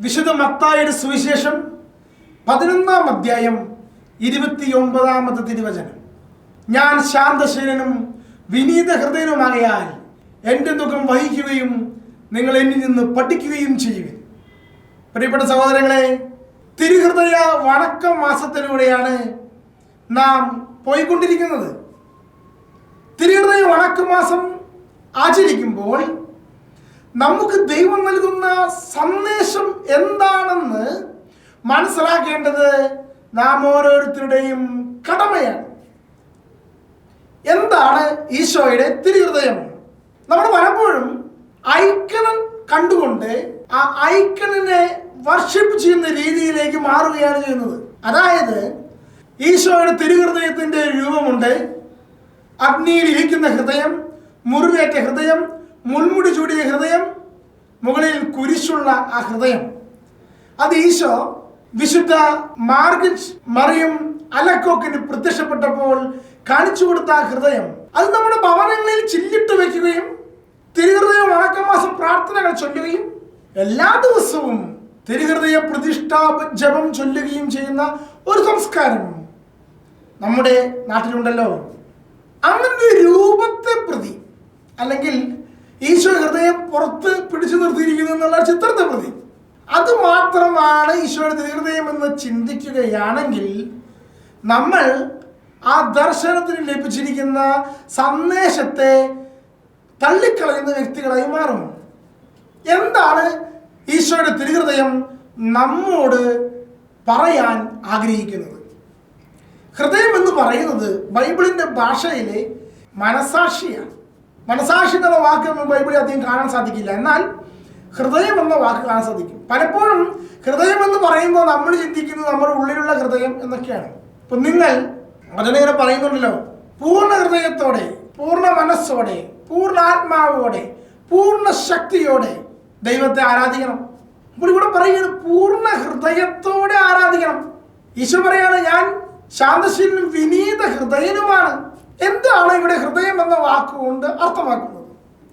വിശുദ്ധ മത്തായുടെ സുവിശേഷം പതിനൊന്നാം അധ്യായം ഇരുപത്തിയൊമ്പതാമത്തെ തിരുവചനം. ഞാൻ ശാന്തശീലനും വിനീത ഹൃദയനുമാകയാൽ എന്റെ ദുഃഖം വഹിക്കുകയും നിങ്ങൾ എന്നിൽ നിന്ന് പഠിക്കുകയും ചെയ്യുവിൻ. പ്രിയപ്പെട്ട സഹോദരങ്ങളെ തിരുഹൃദയ വണക്ക മാസത്തിലൂടെയാണ് നാം പോയിക്കൊണ്ടിരിക്കുന്നത്. തിരുഹൃദയ വണക്ക മാസം ആചരിക്കുമ്പോൾ നമുക്ക് ദൈവം നൽകുന്ന സന്ദേശം എന്താണെന്ന് മനസ്സിലാക്കേണ്ടത് നാം ഓരോരുത്തരുടെയും കടമയാണ്. എന്താണ് ഈശോയുടെ തിരുഹൃദയം? നമ്മൾ പലപ്പോഴും ഐക്കണൻ കണ്ടുകൊണ്ട് ആ ഐക്കണിനെ വർഷിപ്പ് ചെയ്യുന്ന രീതിയിലേക്ക് മാറുകയാണ് ചെയ്യുന്നത്. അതായത് ഈശോയുടെ തിരുഹൃദയത്തിന്റെ രൂപമുണ്ട്. അഗ്നിയിൽ ഇരിക്കുന്ന ഹൃദയം മുറിവേറ്റ ഹൃദയം മുൾമുടി ചൂടിയ ഹൃദയം മുകളിൽ കുരിശുള്ള ആ ഹൃദയം. അത് ഈശോ വിശുദ്ധ മാർഗിച്ച് മറിയം അലക്കോക്കിന് പ്രത്യക്ഷപ്പെട്ടപ്പോൾ കാണിച്ചു കൊടുത്ത ആ ഹൃദയം. അത് നമ്മുടെ ഭവനങ്ങളിൽ ചില്ലിട്ട് വെക്കുകയും തിരുഹൃദയ വണക്കമാസം പ്രാർത്ഥനകൾ ചൊല്ലുകയും എല്ലാ ദിവസവും തിരുഹൃദയ പ്രതിഷ്ഠാ ജപം ചൊല്ലുകയും ചെയ്യുന്ന ഒരു സംസ്കാരം നമ്മുടെ നാട്ടിലുണ്ടല്ലോ. അങ്ങനെ രൂപത്തെ പ്രതി അല്ലെങ്കിൽ ഈശോ ഹൃദയം പുറത്ത് പിടിച്ചു നിർത്തിയിരിക്കുന്നു എന്നുള്ള ചിത്രത്തെ പ്രതി. അത് മാത്രമാണ് ഈശോയുടെ ഹൃദയം എന്ന് ചിന്തിക്കുകയാണെങ്കിൽ നമ്മൾ ആ ദർശനത്തിന് ലഭിച്ചിരിക്കുന്ന സന്ദേശത്തെ തള്ളിക്കളയുന്ന വ്യക്തികളായി മാറും. എന്താണ് ഈശോയുടെ തിരുഹൃദയം നമ്മോട് പറയാൻ ആഗ്രഹിക്കുന്നത്? ഹൃദയം എന്ന് പറയുന്നത് ബൈബിളിന്റെ ഭാഷയിലെ മനസാക്ഷിയാണ്. മനസാക്ഷി എന്നുള്ള വാക്ക് ബൈബിളിൽ അധികം കാണാൻ സാധിക്കില്ല. എന്നാൽ ഹൃദയം എന്ന വാക്ക് കാണാൻ സാധിക്കും. പലപ്പോഴും ഹൃദയം എന്ന് പറയുമ്പോൾ നമ്മൾ ചിന്തിക്കുന്നത് നമ്മുടെ ഉള്ളിലുള്ള ഹൃദയം എന്നൊക്കെയാണ്. ഇപ്പൊ നിങ്ങൾ അതിനിങ്ങനെ പറയുന്നുണ്ടല്ലോ പൂർണ ഹൃദയത്തോടെ പൂർണ മനസ്സോടെ പൂർണ ആത്മാവോടെ പൂർണ ശക്തിയോടെ ദൈവത്തെ ആരാധിക്കണം. അപ്പോൾ ഇവിടെ പറയുകയാണ് പൂർണ ഹൃദയത്തോടെ ആരാധിക്കണം. ഈശോ പറയാണ് ഞാൻ ശാന്തശീലനും വിനീത ഹൃദയനുമാണ്. എന്താണ് ഇവിടെ ഹൃദയം എന്ന വാക്കുകൊണ്ട് അർത്ഥമാക്കുന്നത്?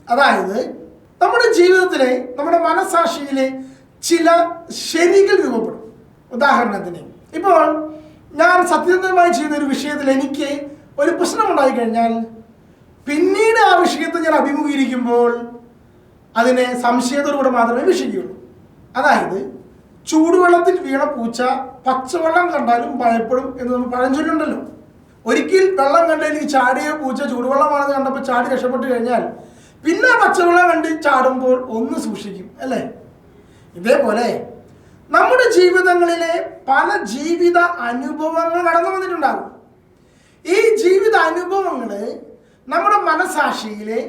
അതായത് നമ്മുടെ ജീവിതത്തിലെ നമ്മുടെ മനസാക്ഷിയിലെ ചില ശരികൾ രൂപപ്പെടും. ഉദാഹരണത്തിന് ഇപ്പോൾ ഞാൻ സത്യസന്ധമായി ചെയ്യുന്ന ഒരു വിഷയത്തിൽ എനിക്ക് ഒരു പ്രശ്നം ഉണ്ടായിക്കഴിഞ്ഞാൽ പിന്നീട് ആ വിഷയത്തെ ഞാൻ അഭിമുഖീകരിക്കുമ്പോൾ അതിനെ സംശയത്തോടുകൂടെ മാത്രമേ വീക്ഷിക്കുകയുള്ളൂ. അതായത് ചൂടുവെള്ളത്തിൽ വീണ പൂച്ച പച്ചവെള്ളം കണ്ടാലും ഭയപ്പെടും എന്ന് നമ്മൾ പഴഞ്ചൊല്ലുണ്ടല്ലോ. ഒരിക്കൽ വെള്ളം കണ്ടതിൽ ചാടിയ പൂച്ച ചൂടുവെള്ളമാണെന്ന് കണ്ടപ്പോൾ ചാടി രക്ഷപ്പെട്ടു കഴിഞ്ഞാൽ പിന്നെ പച്ചവെള്ളം കണ്ട് ചാടുമ്പോൾ ഒന്ന് സൂക്ഷിക്കും അല്ലേ? ഇതേപോലെ നമ്മുടെ ജീവിതങ്ങളിലെ പല ജീവിത അനുഭവങ്ങൾ കടന്നു വന്നിട്ടുണ്ടാകും. ഈ ജീവിത അനുഭവങ്ങൾ നമ്മുടെ മനസാക്ഷിയിലെ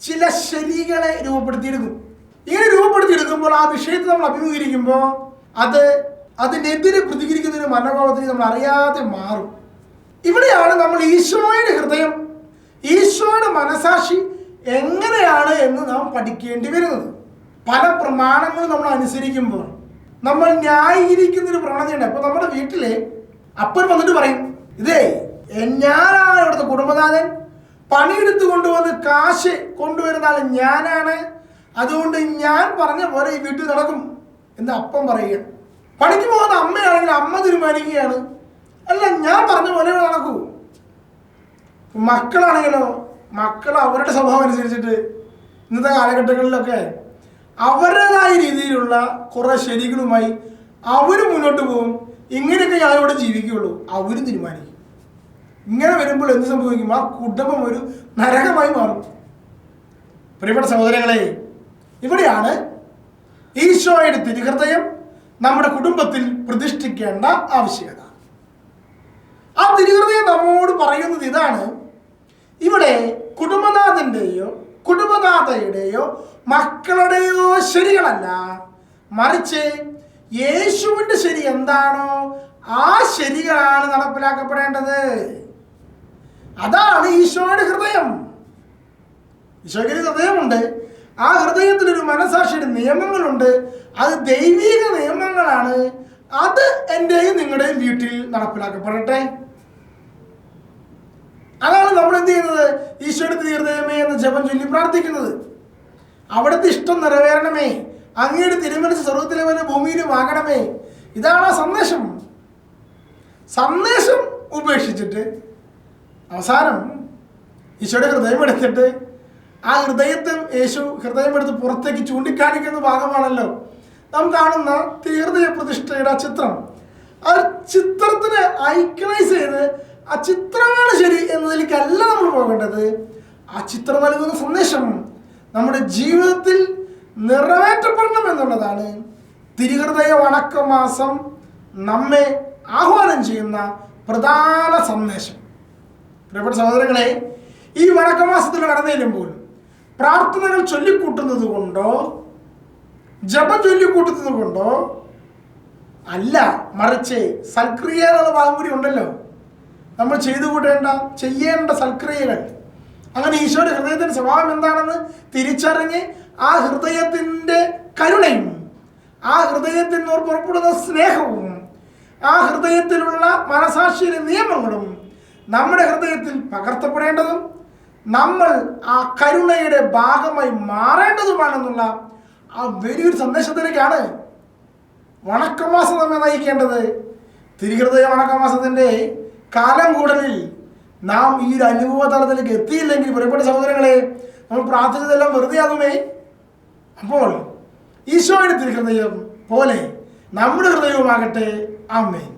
ചില ശരികളെ രൂപപ്പെടുത്തിയെടുക്കും. ഇങ്ങനെ രൂപപ്പെടുത്തിയെടുക്കുമ്പോൾ ആ വിഷയത്തെ നമ്മൾ അഭിമുഖീകരിക്കുമ്പോൾ അത് അതിനെതിരെ പ്രതികരിക്കുന്ന ഒരു മനോഭാവത്തിന് നമ്മൾ അറിയാതെ മാറും. ഇവിടെയാണ് നമ്മൾ ഈശോയുടെ ഹൃദയം. ഈശോയുടെ മനസാക്ഷി എങ്ങനെയാണ് എന്ന് നാം പഠിക്കേണ്ടി വരുന്നത്. പല പ്രമാണങ്ങളും നമ്മൾ അനുസരിക്കുമ്പോൾ നമ്മൾ ന്യായീകരിക്കുന്ന ഒരു പ്രവണതയുണ്ട്. അപ്പോൾ നമ്മുടെ വീട്ടിലെ അപ്പൻ വന്നിട്ട് പറയും ഇതേ ഞാനാണ് ഇവിടുത്തെ കുടുംബനാഥൻ. പണിയെടുത്ത് കൊണ്ടുവന്ന് കാശ് കൊണ്ടുവരുന്ന ആൾ ഞാനാണ്. അതുകൊണ്ട് ഞാൻ പറഞ്ഞ പോലെ ഈ വീട്ടിൽ നടക്കും. എന്ന് അപ്പം പറയുക പണിക്ക് പോകുന്ന അമ്മയാണെങ്കിൽ അമ്മ തീരുമാനിക്കുകയാണ്. അല്ല ഞാൻ പറഞ്ഞ പോലെ നടക്കൂ മക്കളാണെങ്കിലോ മക്കൾ അവരുടെ സ്വഭാവം അനുസരിച്ചിട്ട് ഇന്നത്തെ കാലഘട്ടങ്ങളിലൊക്കെ അവരുടേതായ രീതിയിലുള്ള കുറേ ശരികളുമായി അവർ മുന്നോട്ട് പോകും. ഇങ്ങനെയൊക്കെ ഞാൻ ഇവിടെ ജീവിക്കുകയുള്ളൂ. അവരും തീരുമാനിക്കും. ഇങ്ങനെ വരുമ്പോൾ എന്ത് സംഭവിക്കും? ആ കുടുംബം ഒരു നരകമായി മാറും. പ്രിയപ്പെട്ട സഹോദരങ്ങളെ ഇവിടെയാണ് ഈശോയുടെ തിരുഹൃദയം നമ്മുടെ കുടുംബത്തിൽ പ്രതിഷ്ഠിക്കേണ്ട ആവശ്യകത. തിരുഹൃദയം നമ്മോട് പറയുന്നത് ഇതാണ്. ഇവിടെ കുടുംബനാഥന്റെയോ കുടുംബനാഥയുടെയോ മക്കളുടെയോ ശരികളല്ല. മറിച്ച് യേശുവിന്റെ ശരി എന്താണോ ആ ശരികളാണ് നടപ്പിലാക്കപ്പെടേണ്ടത്. അതാണ് ഈശോയുടെ ഹൃദയം. ഈശോയ്ക്ക് ഹൃദയമുണ്ട്. ആ ഹൃദയത്തിൽ ഒരു മനസാക്ഷിയുടെ നിയമങ്ങളുണ്ട്. അത് ദൈവിക നിയമങ്ങളാണ്. അത് എന്റെയും നിങ്ങളുടെയും വീട്ടിൽ നടപ്പിലാക്കപ്പെടട്ടെ. അതാണ് നമ്മൾ എന്ത് ചെയ്യുന്നത്? ഈശോയുടെ തീർദയമേ എന്ന് ജപം ചൊല്ലി പ്രാർത്ഥിക്കുന്നത്. അവിടുത്തെ ഇഷ്ടം നിറവേറണമേ. അങ്ങയുടെ തിരുമനസ് സ്വർഗത്തിലെ പോലെ ഭൂമിയിലും ആകണമേ. ഇതാണ് ആ സന്ദേശം. സന്ദേശം ഉപേക്ഷിച്ചിട്ട് അവസാനം ഈശോയുടെ ഹൃദയമെടുത്തിട്ട് ആ ഹൃദയത്തെ യേശു ഹൃദയമെടുത്ത് പുറത്തേക്ക് ചൂണ്ടിക്കാണിക്കുന്ന ഭാഗമാണല്ലോ. നാം കാണുന്ന തീർത്ഥയ പ്രതിഷ്ഠയുടെ ആ ചിത്രം. ആ ചിത്രത്തിനെ ഐക്കണൈസ് ചെയ്ത് ആ ചിത്രമാണ് ശരി എന്നതിലേക്കല്ല നമ്മൾ പോകേണ്ടത്. ആ ചിത്രം നൽകുന്ന സന്ദേശം നമ്മുടെ ജീവിതത്തിൽ നിറവേറ്റപ്പെടണം എന്നുള്ളതാണ്. തിരുഹൃദയ വണക്കമാസം നമ്മെ ആഹ്വാനം ചെയ്യുന്ന പ്രധാന സന്ദേശം. പ്രിയപ്പെട്ട സഹോദരങ്ങളെ ഈ വണക്കമാസത്തിൽ കടന്നു ചെല്ലുമ്പോൾ പ്രാർത്ഥനകൾ ചൊല്ലിക്കൂട്ടുന്നത് കൊണ്ടോ ജപം ചൊല്ലിക്കൂട്ടുന്നത് കൊണ്ടോ അല്ല മറിച്ച് സൽക്രിയ എന്നുള്ള ഭാഗം കൂടി ഉണ്ടല്ലോ. നമ്മൾ ചെയ്തു കൂട്ടേണ്ട ചെയ്യേണ്ട സൽക്രിയകൾ. അങ്ങനെ ഈശോയുടെ ഹൃദയത്തിന്റെ സ്വഭാവം എന്താണെന്ന് തിരിച്ചറിഞ്ഞ് ആ ഹൃദയത്തിന്റെ കരുണയും ആ ഹൃദയത്തിൽ നിന്ന് പുറപ്പെടുന്ന സ്നേഹവും ആ ഹൃദയത്തിലുള്ള മനസാക്ഷിയിലെ നിയമങ്ങളും നമ്മുടെ ഹൃദയത്തിൽ പകർത്തപ്പെടേണ്ടതും നമ്മൾ ആ കരുണയുടെ ഭാഗമായി മാറേണ്ടതുമാണെന്നുള്ള ആ വലിയൊരു സന്ദേശത്തിലേക്കാണ് വണക്കമാസം നമ്മെ നയിക്കേണ്ടത്. തിരുഹൃദയ വണക്കമാസത്തിന്റെ കാലം കൂടലിൽ നാം ഈ ഒരു അനുഭവ തലത്തിലേക്ക് എത്തിയില്ലെങ്കിൽ പ്രിയപ്പെട്ട സഹോദരങ്ങളെ നമ്മൾ പ്രാർത്ഥിച്ചതെല്ലാം വെറുതെ ആകുമേ അപ്പോൾ ഈശോയുടെ തിരുഹൃദയം പോലെ നമ്മുടെ ഹൃദയവുമാകട്ടെ. ആമേൻ.